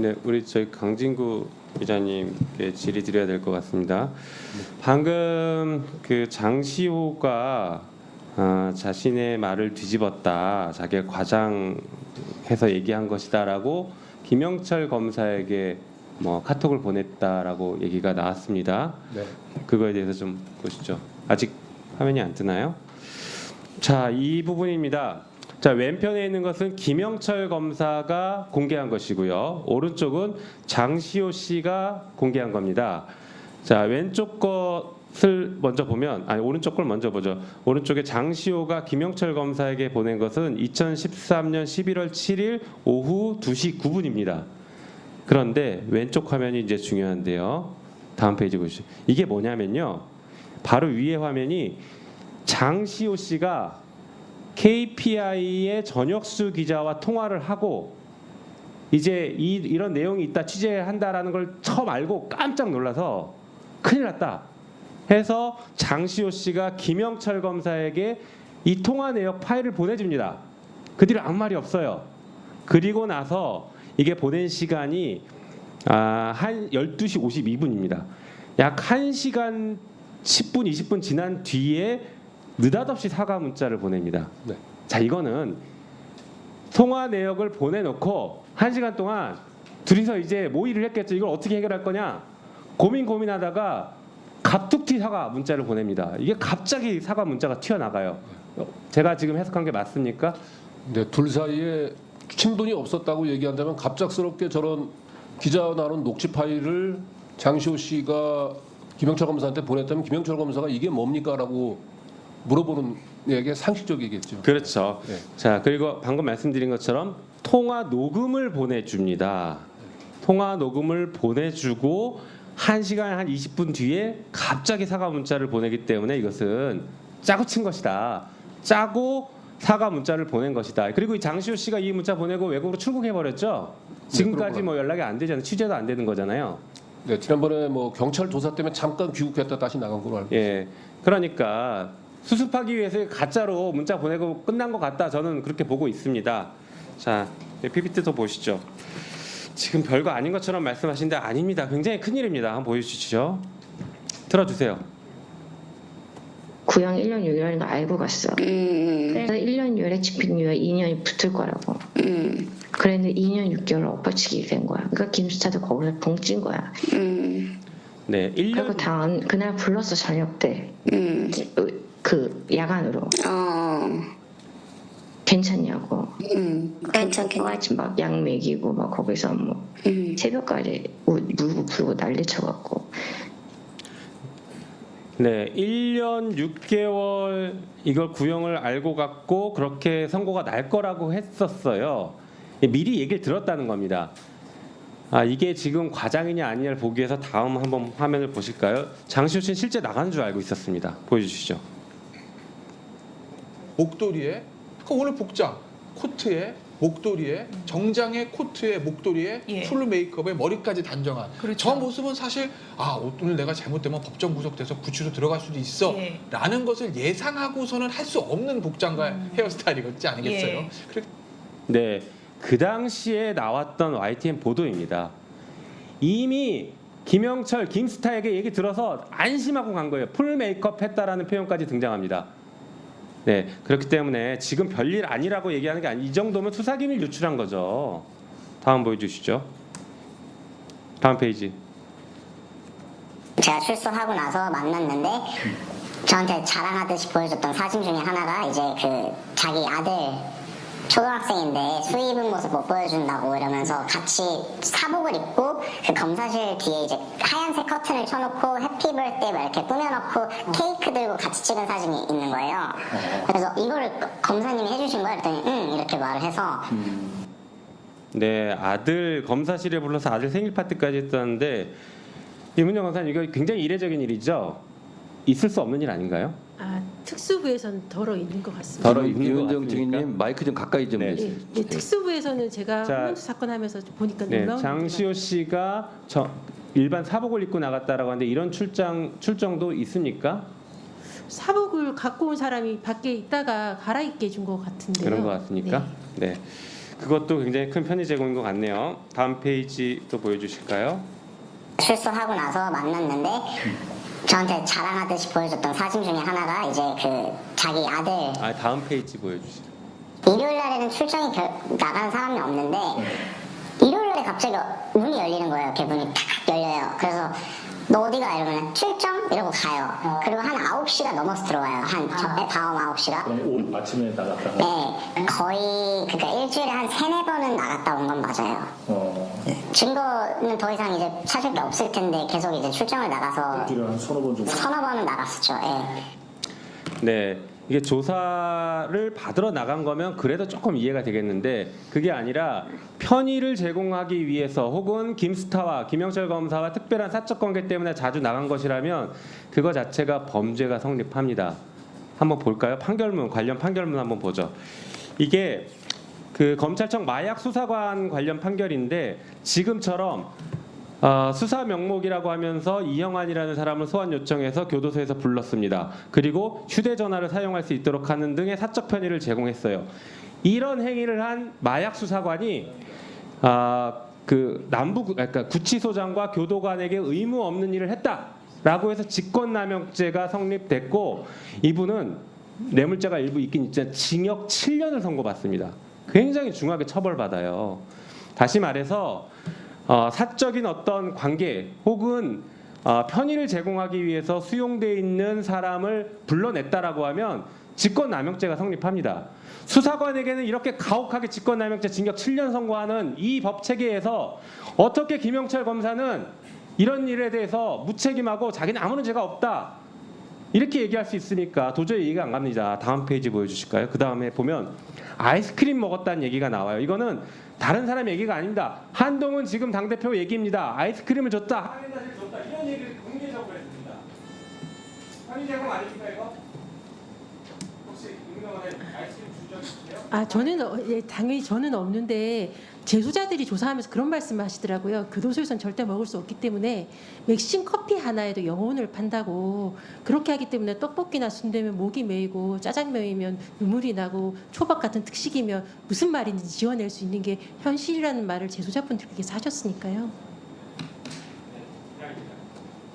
네, 우리 저희 강진구 기자님께 질의 드려야 될 것 같습니다. 방금 그 장시호가 아, 자신의 말을 뒤집었다, 자기가 과장해서 얘기한 것이다라고 김영철 검사에게 뭐 카톡을 보냈다라고 얘기가 나왔습니다. 네. 그거에 대해서 좀 보시죠. 아직 화면이 안 뜨나요? 자, 이 부분입니다. 자, 왼편에 있는 것은 김영철 검사가 공개한 것이고요. 오른쪽은 장시호 씨가 공개한 겁니다. 자, 왼쪽 것을 먼저 보면 아니 오른쪽 걸 먼저 보죠. 오른쪽에 장시호가 김영철 검사에게 보낸 것은 2013년 11월 7일 오후 2시 9분입니다. 그런데 왼쪽 화면이 이제 중요한데요. 다음 페이지 보시죠. 이게 뭐냐면요. 바로 위에 화면이 장시호 씨가 KPI의 전혁수 기자와 통화를 하고 이제 이, 이런 내용이 있다 취재한다라는 걸 처음 알고 깜짝 놀라서 큰일 났다 해서 장시호 씨가 김영철 검사에게 이 통화 내역 파일을 보내줍니다. 그 뒤로 아무 말이 없어요. 그리고 나서 이게 보낸 시간이 아, 한 12시 52분입니다. 약 1시간 10분, 20분 지난 뒤에 느닷없이 사과 문자를 보냅니다. 네. 자, 이거는 통화 내역을 보내놓고 1시간 동안 둘이서 이제 모의를 했겠죠. 이걸 어떻게 해결할 거냐? 고민 고민하다가 갑툭튀 사과 문자를 보냅니다. 이게 갑자기 사과 문자가 튀어나가요. 제가 지금 해석한 게 맞습니까? 네, 둘 사이에 친분이 없었다고 얘기한다면 갑작스럽게 저런 기자 나눈 녹취 파일을 장시호 씨가 김영철 검사한테 보냈다면 김영철 검사가 이게 뭡니까라고 물어보는 게 상식적이겠죠. 그렇죠. 네. 자 그리고 방금 말씀드린 것처럼 통화 녹음을 보내줍니다. 통화 녹음을 보내주고 1 시간 한 20분 뒤에 갑자기 사과 문자를 보내기 때문에 이것은 짜고 친 것이다. 짜고 사과 문자를 보낸 것이다. 그리고 이 장시호 씨가 이 문자 보내고 외국으로 출국해 버렸죠. 지금까지 그런 뭐 연락이 안 되잖아요. 취재도 안 되는 거잖아요. 네, 지난번에 뭐 경찰 조사 때문에 잠깐 귀국했다 다시 나간 걸로 알고. 예. 그러니까 수습하기 위해서 가짜로 문자 보내고 끝난 것 같다. 저는 그렇게 보고 있습니다. 자, PPT도 보시죠. 지금 별거 아닌 것처럼 말씀하시는데 아닙니다. 굉장히 큰 일입니다. 한번 보여주시죠. 틀어주세요. 구형 1년 6개월인 거 알고 갔어. 음, 그래서 1년 6개월에 집행 유예 2년이 붙을 거라고. 음, 그랬는데 2년 6개월 엎어치기 된 거야. 그러니까 김수차도 거기서 붕찐 거야. 음, 네, 그리고 1년 다음 그날 불렀어 저녁 때. 음, 그 야간으로 어, 괜찮냐고. 음, 괜찮겠네. 똑같이 막약 먹이고 막 거기서 뭐 음, 새벽까지 우- 물고 불고 난리 쳐갖고 네, 1년 6개월 이걸 구형을 알고 갔고 그렇게 선고가 날 거라고 했었어요. 미리 얘기를 들었다는 겁니다. 아, 이게 지금 과장이냐 아니냐를 보기 위해서 다음 한번 화면을 보실까요? 장시호 씨는 실제 나가는 줄 알고 있었습니다. 보여주시죠. 목도리에 그 오늘 복장 코트에 목도리에 정장에 코트에 목도리에 예. 풀 메이크업에 머리까지 단정한 그렇죠. 저 모습은 사실 아 오늘 내가 잘못되면 법정 구속돼서 구치로 들어갈 수도 있어 예. 라는 것을 예상하고서는 할 수 없는 복장과 음. 헤어스타일이었지 않겠어요? 예. 그래- 네, 그 당시에 나왔던 YTN 보도입니다. 이미 김영철, 김스타에게 얘기 들어서 안심하고 간 거예요. 풀 메이크업 했다라는 표현까지 등장합니다. 네, 그렇기 때문에 지금 별일 아니라고 얘기하는 게 아니 이 정도면 수사 기밀 유출한 거죠. 다음 보여주시죠. 다음 페이지. 제가 출소하고 나서 만났는데 저한테 자랑하듯이 보여줬던 사진 중에 하나가 이제 그 자기 아들 초등학생인데 수입 은 모습 못 보여준다고 이러면서 같이 사복을 입고 그 검사실 뒤에 이제 하얀색 커튼을 쳐놓고 해피벌데이 막 이렇게 꾸며놓고 케이크 들고 같이 찍은 사진이 있는 거예요. 그래서 이거를 검사님이 해주신 거야 그랬더니 응 이렇게 말을 해서 네, 아들 검사실에 불러서 아들 생일 파티까지 했다는데 이문정 검사님 이거 굉장히 이례적인 일이죠. 있을 수 없는 일 아닌가요? 아, 특수부에서는 덜어 있는 것 같습니다. 덜어 있는 것 이은정 같습니까? 증인님 마이크 좀 가까이 좀 네. 내주세요. 예, 예, 특수부에서는 제가 자, 한명수 사건 하면서 보니까 네, 놀라운 장시호 씨가 저, 일반 사복을 입고 나갔다라고 하는데 이런 출장 출정도 있습니까? 사복을 갖고 온 사람이 밖에 있다가 갈아입게 해준 것 같은데요. 그런 것 같습니까? 네. 그것도 굉장히 큰 편의 제공인 것 같네요. 다음 페이지 또 보여주실까요? 출소하고 나서 만났는데 저한테 자랑하듯이 보여줬던 사진 중에 하나가 이제 그 자기 아들 아 다음 페이지 보여주세요. 일요일 날에는 출장이 결- 나가는 사람이 없는데 일요일 날에 갑자기 문이 열리는 거예요. 개문이 탁 열려요. 그래서 너 어디가 이러면 출장 이러고 가요. 그리고 한 9시가 넘어서 들어와요. 한 저- 밤 9시가. 그럼 올 아침에 나갔다가 네, 거의 그러니까 일주일에 한 세네 번은 나갔다 온 건 맞아요. 어 증거는 더 이상 이제 찾을 게 없을 텐데 계속 이제 출장을 나가서 서너 번 정도 서너 번은 나갔었죠. 예. 네. 이게 조사를 받으러 나간 거면 그래도 조금 이해가 되겠는데 그게 아니라 편의를 제공하기 위해서 혹은 김스타와 김영철 검사와 특별한 사적 관계 때문에 자주 나간 것이라면 그거 자체가 범죄가 성립합니다. 한번 볼까요? 판결문 관련 판결문 한번 보죠. 이게 그 검찰청 마약 수사관 관련 판결인데 지금처럼 어, 수사 명목이라고 하면서 이영환이라는 사람을 소환 요청해서 교도소에서 불렀습니다. 그리고 휴대전화를 사용할 수 있도록 하는 등의 사적 편의를 제공했어요. 이런 행위를 한 마약 수사관이 아, 그 남부 구- 그러니까 구치소장과 교도관에게 의무 없는 일을 했다라고 해서 직권남용죄가 성립됐고 이분은 뇌물죄가 일부 있긴 있지만 징역 7년을 선고받습니다. 굉장히 중하게 처벌받아요. 다시 말해서 어, 사적인 어떤 관계 혹은 어, 편의를 제공하기 위해서 수용돼 있는 사람을 불러냈다라고 하면 직권남용죄가 성립합니다. 수사관에게는 이렇게 가혹하게 직권남용죄 징역 7년 선고하는 이 법 체계에서 어떻게 김영철 검사는 이런 일에 대해서 무책임하고 자기는 아무런 죄가 없다 이렇게 얘기할 수 있으니까 도저히 이해가 안 갑니다. 다음 페이지 보여주실까요? 그 다음에 보면 아이스크림 먹었다는 얘기가 나와요. 이거는 다른 사람 얘기가 아닙니다. 한동훈 지금 당 대표 얘기입니다. 아이스크림을 줬다. 줬다. 이런 얘기를 공개적으로 했습니다. 아닙니까 이거? 아 저는 어, 예, 당연히 저는 없는데 재소자들이 조사하면서 그런 말씀을 하시더라고요. 교도소에선 절대 먹을 수 없기 때문에 맥심 커피 하나에도 영혼을 판다고 그렇게 하기 때문에 떡볶이나 순대면 목이 메이고 짜장면이면 눈물이 나고 초밥 같은 특식이면 무슨 말인지 지어낼 수 있는 게 현실이라는 말을 재소자분들께서 하셨으니까요.